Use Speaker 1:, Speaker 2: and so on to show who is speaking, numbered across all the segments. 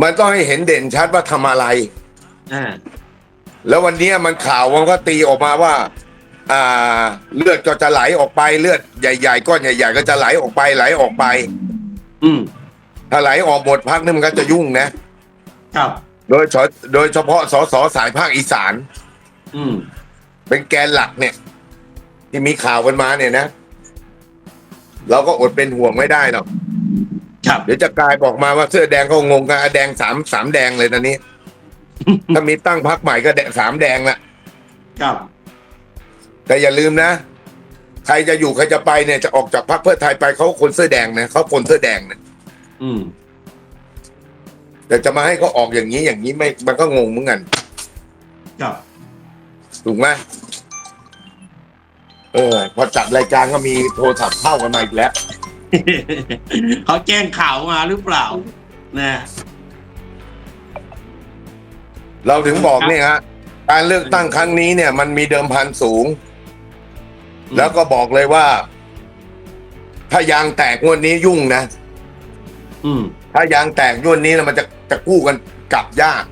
Speaker 1: มันต้องให้เห็นเด่นชัดว่าทำอะไร
Speaker 2: อ่า
Speaker 1: แล้ววันเนี้ยมันข่าวมันก็ตีออกมาว่า อ่า เลือดก็จะไหลออกไปเลือดใหญ่ๆก้อนใหญ่ ๆ ก็จะไหลออกไปไหลออกไป
Speaker 2: อืม
Speaker 1: ถ้าไหลออกหมดพักนี่มันก็จะยุ่งนะ
Speaker 2: ครับ
Speaker 1: โดยเฉโดยเฉพาะสสสายภาคอีสาน
Speaker 2: อืม
Speaker 1: เป็นแกนหลักเนี่ย ที่มีข่าวกันมาเนี่ยนะ เราก็อดเป็นห่วงไม่ได้หรอก
Speaker 2: ครับ
Speaker 1: เดี๋ยวจะกลายบอกมาว่าเสื้อแดงเขางงกันอะแดงสามสามแดงเลยตอนนี้ ถ้ามีตั้งพักใหม่ก็แดงสามแดงละ
Speaker 2: ครับ
Speaker 1: แต่อย่าลืมนะ ใครจะอยู่ใครจะไปเนี่ยจะออกจากพรรคเพื่อไทยไปเขาคนเสื้อแดงนะเขาคนเสื้อแดงนะ
Speaker 2: อืม
Speaker 1: แต่จะมาให้เขาออกอย่างนี้อย่างนี้ไม่มันก็งงเหมือนกัน
Speaker 2: ครับ
Speaker 1: ถูกไหมเออ พอจัดรายการก็มีโทรศัพท์เข้ากันมาอีกแล้ว
Speaker 2: เขาแจ้งข่าวมาหรือเปล่านะ
Speaker 1: เราถึงบอกเนี่ยฮะการเลือกตั้งครั้งนี้เนี่ย มันมีเดิมพันสูง แล้วก็บอกเลยว่า ถ้ายางแตกงวดนี้ยุ่งนะ
Speaker 2: อืม
Speaker 1: ถ้ายางแตกงวดนี้นะมันจะจะกู้กันกลับยาก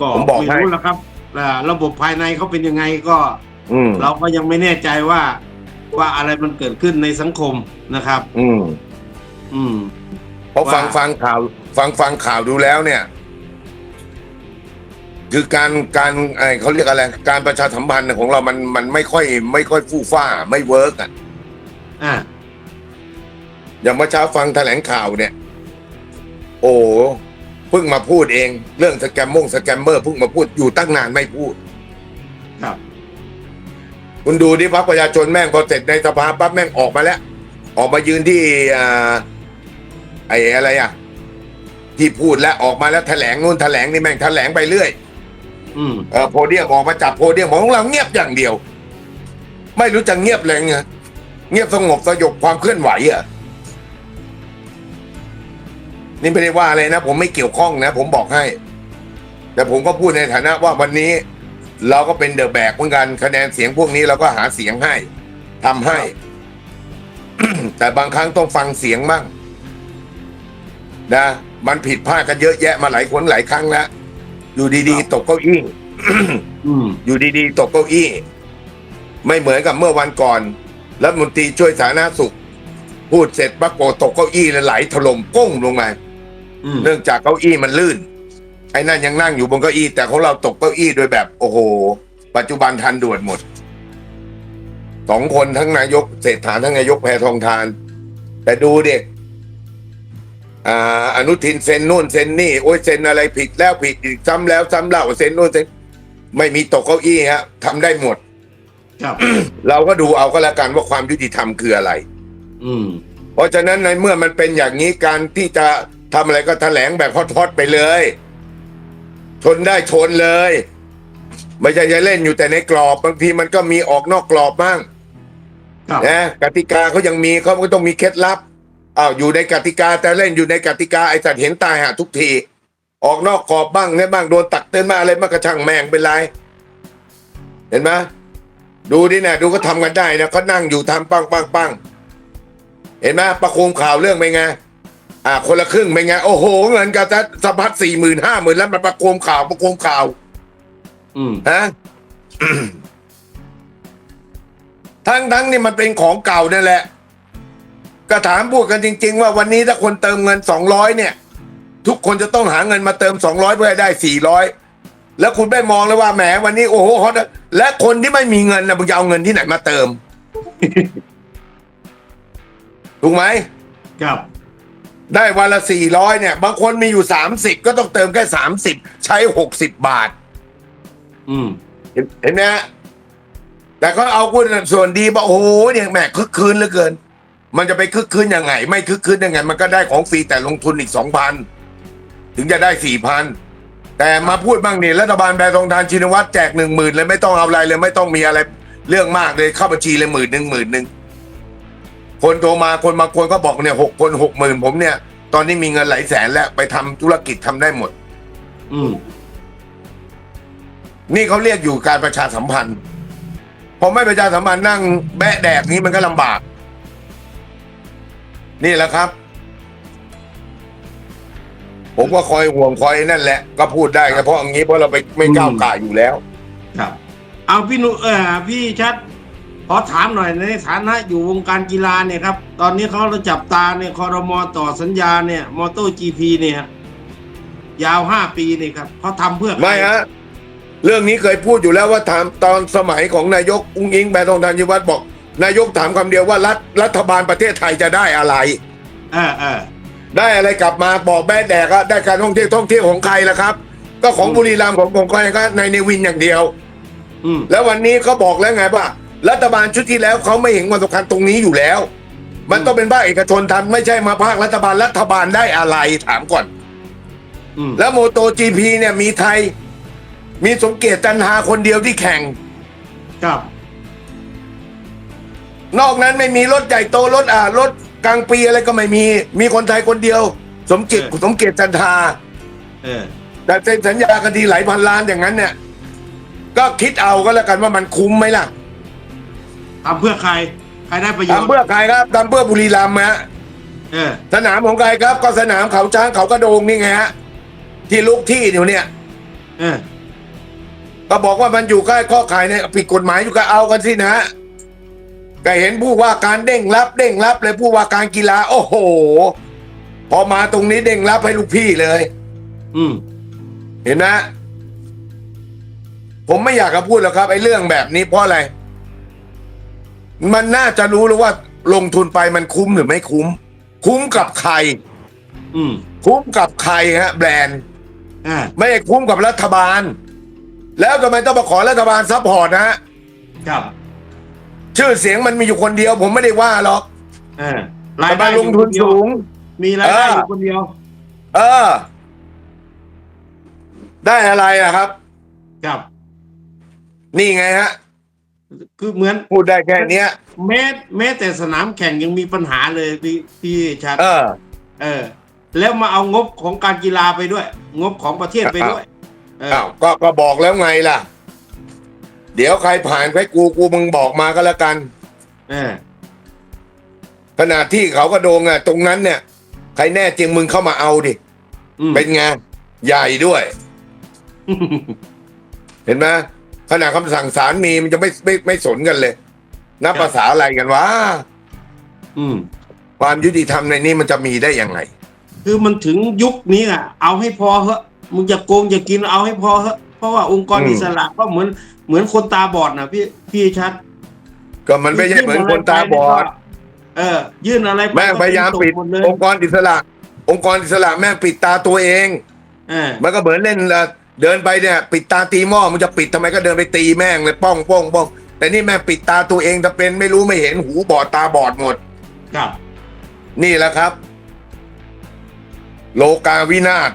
Speaker 2: ก็
Speaker 1: ผมบอกให้
Speaker 2: ไม่รู้แล้วครับอ่าระบบภายในเขาเป็นยังไงก็
Speaker 1: อืม
Speaker 2: เราก็ยังไม่แน่ใจว่า ว่าอะไรมันเกิดขึ้นในสังคมนะครับ
Speaker 1: อืม
Speaker 2: อืม
Speaker 1: เพราะฟัง
Speaker 2: ว่า
Speaker 1: ฟังข่าว ฟังฟังข่าวดูแล้วเนี่ย คือการการไอเขาเรียกอะไร การประชาสัมพันธ์ของเรามันมันไม่ค่อย ไม่ค่อยฟู่ฟ้า ไม่เวิร์กอะ
Speaker 2: อ่า
Speaker 1: อย่างเมื่อเช้าฟังแถลงข่าวเนี่ย โอ้เพิ่งมาพูดเอง เรื่องสแกมมงสแกมเมอร์เพิ่งมาพูดอยู่ตั้งนานไม่พูด
Speaker 2: ครับ
Speaker 1: คุณดูดิพักประชาชนแม่งพอเสร็จในสภาปั๊บแม่งออกมาแล้ว ออกมายืนที่อ่าไอ้อะไรอะ ที่พูดแล้วออกมาแล้วแถลงนู่นแถลงนี่แม่งแถลงไปเรื่อย
Speaker 2: อืม
Speaker 1: เออโพเดียมออกมาจับโพเดียมของเราเงียบอย่างเดียว ไม่รู้จะเงียบเลยไงเงียบสงบสยบความเคลื่อนไหวอะนี่ไม่ได้ว่าเลยนะ ผมไม่เกี่ยวข้องนะ ผมบอกให้ แต่ผมก็พูดในฐานะว่าวันนี้ เราก็เป็นเดอะแบกเหมือนกันคะแนนเสียงพวกนี้เราก็หาเสียงให้ทำให้ แต่บางครั้งต้องฟังเสียงบ้างนะมันผิดพลาดกันเยอะแยะมาหลายคนหลายครั้งแล้วอยู่ดีๆตกเก้าอี้
Speaker 2: อืม
Speaker 1: อยู่ดีๆตกเก้าอี้ ไม่เหมือนกับเมื่อวันก่อนรัฐมนตรีช่วยสาธารณสุข พูดเสร็จปรากฏตกเก้าอี้แล้วไหลถล่มก้งลงมา
Speaker 2: อืม
Speaker 1: เนื่องจากเก้าอี้มันลื่น ไอ้นั่นยังนั่งอยู่บนเก้าอี้แต่ของเราตกเก้าอี้โดยแบบ โอ้โห ปัจจุบันทันด่วนหมดสองคนทั้งนายกเศรษฐาทั้งนายกแพทองทาน แต่ดูเด็กอ่าอนุทินเซ็นนู่นเซ็นนี่โอ้ยเซ็นอะไรผิดแล้วผิดอีกซ้ำแล้วซ้ำเล่าเซ็นนู่นเซ็นไม่มีตกเก้าอี้ฮะทำได้หมด
Speaker 2: ครับ
Speaker 1: เราก็ดูเอาก็แล้วกันว่าความยุติธรรมคืออะไร
Speaker 2: อืม
Speaker 1: เพราะฉะนั้นในเมื่อมันเป็นอย่างนี้การที่จะทำอะไรก็แถลงแบบฮอตๆไปเลย ชนได้ชนเลย ไม่ใช่จะเล่นอยู่แต่ในกรอบบางทีมันก็มีออกนอกกรอบบ้าง
Speaker 2: ครับ
Speaker 1: นะกติกาเขายังมีเขาก็ต้องมีเคล็ดลับอ้าวอยู่ในกติกาแต่เล่นอยู่ในกติกาไอ้สัตว์เห็นตายหาทุกที ออกนอกกรอบบ้างเนี่ยบ้างโดนตักเตือนมาอะไรมากระช่างแมงเป็นไร เห็นไหมดูดินะดูก็ทำกันได้นะเขานั่งอยู่ทำปังปังปังเห็นไหมประโคมข่าวเรื่องเป็นไง อ่าคนละครึ่งเป็นไง โอ้โห เงินกับสะพัดสี่หมื่นห้าหมื่นแล้วมันประโคมข่าวประโคมข่าว
Speaker 2: อืม
Speaker 1: ฮะทั้งทั้งนี่มันเป็นของเก่านั่นแหละก็ถามพูดกันจริง ๆ ว่าวันนี้ถ้าคนเติมเงินสองร้อยเนี่ย ทุกคนจะต้องหาเงินมาเติมสองร้อยเพื่อให้ได้สี่ร้อยแล้วคุณไม่มองเลยว่าแหมวันนี้โอ้โหฮอตอะและคนที่ไม่มีเงินนะมึงจะเอาเงินที่ไหนมาเติม ถูกไหม
Speaker 2: ครับ
Speaker 1: ได้วันละสี่ร้อยเนี่ย บางคนมีอยู่สามสิบก็ต้องเติมแค่สามสิบใช้หกสิบบาท
Speaker 2: อืม
Speaker 1: เห็นเห็นไหมฮะแต่ก็เอาคุณส่วนดีบอกโอ้โหเนี่ยแหมคึกคืนเหลือเกิน มันจะไปคึกคืนยังไง ไม่คึกคืนยังไง มันก็ได้ของฟรีแต่ลงทุนอีกสองพันถึงจะได้สี่พันแต่มาพูดบ้างนี่รัฐบาลแบรทองทานชินวัตรแจกหนึ่งหมื่นเลยไม่ต้องเอาอะไรเลยไม่ต้องมีอะไรเรื่องมากเลยเข้าบัญชีเลยหมื่นหนึ่งหมื่นหนึ่ง คนโทรมาคนบางคนก็บอกเนี่ยหกคนหกหมื่นผมเนี่ย ตอนนี้มีเงินหลายแสนแล้วไปทำธุรกิจทำได้หมด
Speaker 2: อืม
Speaker 1: นี่เขาเรียกอยู่การประชาสัมพันธ์พอไม่ประชาสัมพันธ์นั่งแบะแดกนี้มันก็ลำบาก นี่แหละครับ ผมก็คอยห่วงคอยนั่นแหละ ก็พูดได้ก็เพราะอย่างนี้เพราะเราไปไม่ก้าวก่ายอยู่แล้ว
Speaker 2: ครับ เอาพี่หนุเออพี่ชัด ขอถามหน่อยในฐานะอยู่วงการกีฬาเนี่ยครับ ตอนนี้เขาเราจับตาเนี่ยคอรมอต่อสัญญาเนี่ยมอเตอร์จีพีเนี่ย ยาวห้าปีเนี่ยครับเขาทำเพื่อใคร
Speaker 1: ไม่ฮะเรื่องนี้เคยพูดอยู่แล้วว่าถามตอนสมัยของนายกอุ้งอิงแบทองทานชิวัตรบอก นายกถามคำเดียวว่ารัฐรัฐบาลประเทศไทยจะได้อะไร
Speaker 2: เออเออ
Speaker 1: ได้อะไรกลับมาบอกแม่แดกอะได้การท่องเที่ยวท่องเที่ยวของใครล่ะครับ ก็ของ
Speaker 2: อืม
Speaker 1: บุรีรัมย์ของของใครก็ในเนวินอย่างเดียว
Speaker 2: อืม
Speaker 1: แล้ววันนี้เขาบอกแล้วไงว่า รัฐบาลชุดที่แล้วเขาไม่เห็นความสำคัญตรงนี้อยู่แล้ว มันต้องเป็นภาคเอกชนทำไม่ใช่มาภาครัฐบาลรัฐบาลได้อะไรถามก่อน
Speaker 2: อืม
Speaker 1: แล้วโมโตจีพีเนี่ยมีไทย มีสมเกียรติจันทาคนเดียวที่แข่ง
Speaker 2: ครับ
Speaker 1: นอกนั้นไม่มีรถใหญ่โตรถอ่ารถกลางปีอะไรก็ไม่มี มีคนไทยคนเดียว สมเกียรติสมเกียรติจันทา
Speaker 2: เออ
Speaker 1: แต่เซ็นสัญญากันทีหลายพันล้านอย่างนั้นเนี่ย ก็คิดเอาก็แล้วกันว่ามันคุ้มไหมล่ะ
Speaker 2: ทำเพื่อใคร ใครได้ประโยชน์
Speaker 1: ทำเพื่อใครครับทำเพื่อบุรีรัมย์ฮะ
Speaker 2: เออ
Speaker 1: สนามของใครครับ ก็สนามเขาช้างเขากระโดงนี่ไงฮะที่ลุกที่อยู่เนี่ย
Speaker 2: เออ
Speaker 1: ก็บอกว่ามันอยู่ใกล้ข้อขายเนี่ยผิดกฎหมายอยู่ก็เอากันสินะฮะก็เห็นผู้ว่าการเด้งรับ เด้งรับเลยผู้ว่าการกีฬา โอ้โห พอมาตรงนี้เด้งรับให้ลูกพี่เลย
Speaker 2: อืม
Speaker 1: เห็นนะ ผมไม่อยากจะพูดหรอกครับไอ้เรื่องแบบนี้เพราะอะไร มันน่าจะรู้แล้วว่าลงทุนไปมันคุ้มหรือไม่คุ้ม คุ้มกับใคร
Speaker 2: อืม
Speaker 1: คุ้มกับใครฮะ แบรนด์
Speaker 2: อ่า
Speaker 1: ไม่ได้คุ้มกับรัฐบาล แล้วทำไมต้องมาขอรัฐบาลซัพพอร์ตนะฮะ
Speaker 2: ครับ
Speaker 1: ชื่อเสียงมันมีอยู่คนเดียว ผมไม่ได้ว่าหรอก
Speaker 2: เออ
Speaker 1: แต่มาลงทุนสูง
Speaker 2: มีรายได้
Speaker 1: เออ
Speaker 2: อ
Speaker 1: อ
Speaker 2: ยู่คนเดียว
Speaker 1: เออ ได้อะไรอะครับ
Speaker 2: ครับ
Speaker 1: นี่ไงฮะ
Speaker 2: คือเหมือน
Speaker 1: พูดได้แค่เนี้ย
Speaker 2: แม้แม้แต่สนามแข่งยังมีปัญหาเลยพี่พี่ชัด
Speaker 1: เออ
Speaker 2: เออ แล้วมาเอางบของการกีฬาไปด้วย งบของประเทศไปด้วยเออ
Speaker 1: อ้าวก็ก็บอกแล้วไงล่ะ เดี๋ยวใครผ่านใครกูกูมึงบอกมาก็แล้วกัน
Speaker 2: เออ
Speaker 1: ขนาดที่เขาก็โดงอะ ตรงนั้นเนี่ย ใครแน่จริงมึงเข้ามาเอาดิ
Speaker 2: อืม
Speaker 1: เป็นไงใหญ่ด้วย เห็นไหม ขนาดคำสั่งศาลมีมันจะไม่ไม่ไม่สนกันเลยนับภาษาอะไรกันวะ
Speaker 2: อืม
Speaker 1: ความยุติธรรมในนี้มันจะมีได้ยังไง
Speaker 2: คือมันถึงยุคนี้อะ เอาให้พอเหอะมึงจะโกงจะกินเอาให้พอเหอะเพราะว่าองค์กร
Speaker 1: อืม
Speaker 2: อิสระก็เหมือนเหมือนคนตาบอดนะพี่พี่ชัด
Speaker 1: ก็มันไม่ใช่เหมือนคนตาบอด
Speaker 2: เออ ยื่นอะไรไป
Speaker 1: แม่งพยายามปิด
Speaker 2: ก็เป็นศพหมดเลย
Speaker 1: องค์กรอิสระ องค์กรอิสระแม่งปิดตาตัวเอง
Speaker 2: เออ
Speaker 1: มันก็เหมือนเล่นละ เดินไปเนี่ยปิดตาตีหม้อมันจะปิดทำไมก็เดินไปตีแม่งเลยป้องป้องป้องแต่นี่แม่งปิดตาตัวเองถ้าเป็นไม่รู้ไม่เห็นหูบอดตาบอดหมด
Speaker 2: ครับ
Speaker 1: นี่แหละครับ โลกาวินาศ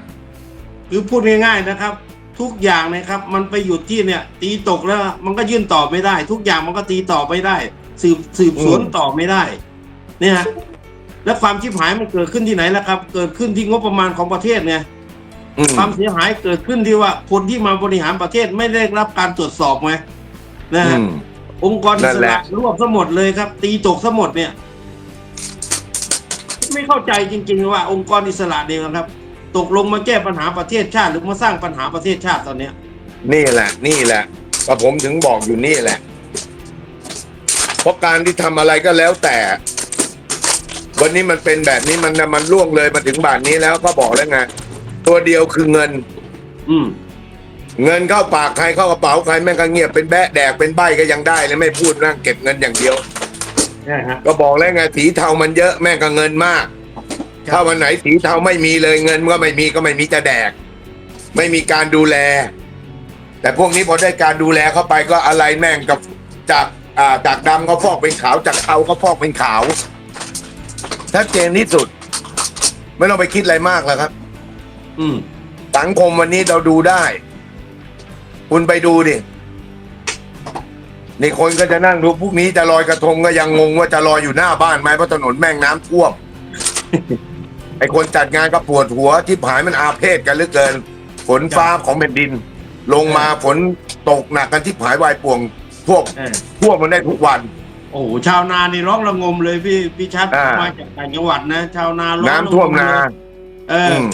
Speaker 2: คือพูดง่ายๆนะครับ ทุกอย่างนะครับ มันไปหยุดที่เนี่ย ตีตกแล้วมันก็ยื่นต่อไม่ได้ ทุกอย่างมันก็ตีต่อไม่ได้ สืบสืบสวนต่อไม่ได้ เนี่ยฮะแล้วความชิบหายมันเกิดขึ้นที่ไหนล่ะครับ เกิดขึ้นที่งบประมาณของประเทศไง
Speaker 1: อืม
Speaker 2: ความเสียหายเกิดขึ้นที่ว่าคนที่มาบริหารประเทศไม่ได้รับการตรวจสอบไงนะ
Speaker 1: อื
Speaker 2: ฮะ
Speaker 1: ม
Speaker 2: องค์กรอิ
Speaker 1: นั่
Speaker 2: ส
Speaker 1: นแห
Speaker 2: ระ
Speaker 1: ละ
Speaker 2: รวบทั้งหมดเลยครับ ตีตกทั้งหมดเนี่ย ไม่เข้าใจจริง ๆ ว่าองค์กรอิสระเดียวกันครับ ตกลงมาแก้ปัญหาประเทศชาติหรือมาสร้างปัญหาประเทศชาติตอนเนี้ย
Speaker 1: นี่แหละ นี่แหละก็ผมถึงบอกอยู่นี่แหละ เพราะการที่ทำอะไรก็แล้วแต่ วันนี้มันเป็นแบบนี้มันมันล่วงเลยมาถึงบาทนี้แล้วก็บอกแล้วไง ตัวเดียวคือเงิน
Speaker 2: อืม
Speaker 1: เงินเข้าปากใครเข้ากระเป๋าใครแม่งก็เงียบเป็นแบะแดกเป็นใบก็ยังได้เลยไม่พูดนั่งเก็บเงินอย่างเดียว
Speaker 2: ใช่ฮะ
Speaker 1: ก็บอกแล้วไงสีเทามันเยอะแม่งก็เงินมาก
Speaker 2: ครับ
Speaker 1: ถ้าวันไหนสีเทาไม่มีเลยเงินก็ไม่มีก็ไม่มีจะแดก ไม่มีการดูแล แต่พวกนี้พอได้การดูแลเข้าไปก็อะไรแม่งกับจากอ่าจากดำก็ฟอกเป็นขาวจากเทาก็ฟอกเป็นขาวชัดเจนที่สุด ไม่ต้องไปคิดอะไรมากแล้วครับ
Speaker 2: อืม
Speaker 1: สังคมวันนี้เราดูได้ คุณไปดูดินี่คนก็จะนั่งดูพวกนี้จะลอยกระทงก็ยังงงว่าจะลอยอยู่หน้าบ้านไหมเพราะถนนแม่งน้ำท่วม ไอคนจัดงานก็ปวดหัวที่ผายมันอาเพศกันเหลือเกิน ฝนฟ้าของแผ่นดิน ลงมาฝนตกหนักกันที่ผายวายป่วงท่วม
Speaker 2: เออ
Speaker 1: ท่วมมันได้ทุกวัน
Speaker 2: โอ้โหชาวนานี่ร้องระงมเลยพี่พี่ชัด
Speaker 1: อ่า
Speaker 2: มาจากต่างจังหวัดนะ ชาวนาร้อง
Speaker 1: น้ำท่วมนา
Speaker 2: เออ
Speaker 1: อื
Speaker 2: อ
Speaker 1: ม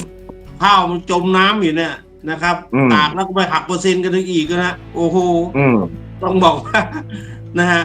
Speaker 2: ข้าวมันจมน้ำอยู่เนี่ยนะครับ
Speaker 1: อืม
Speaker 2: ตากแล้วก็ไปหักเปอร์เซ็นต์กันอีกนะโอ้โห
Speaker 1: อืม
Speaker 2: ต้องบอกว่า นะฮะ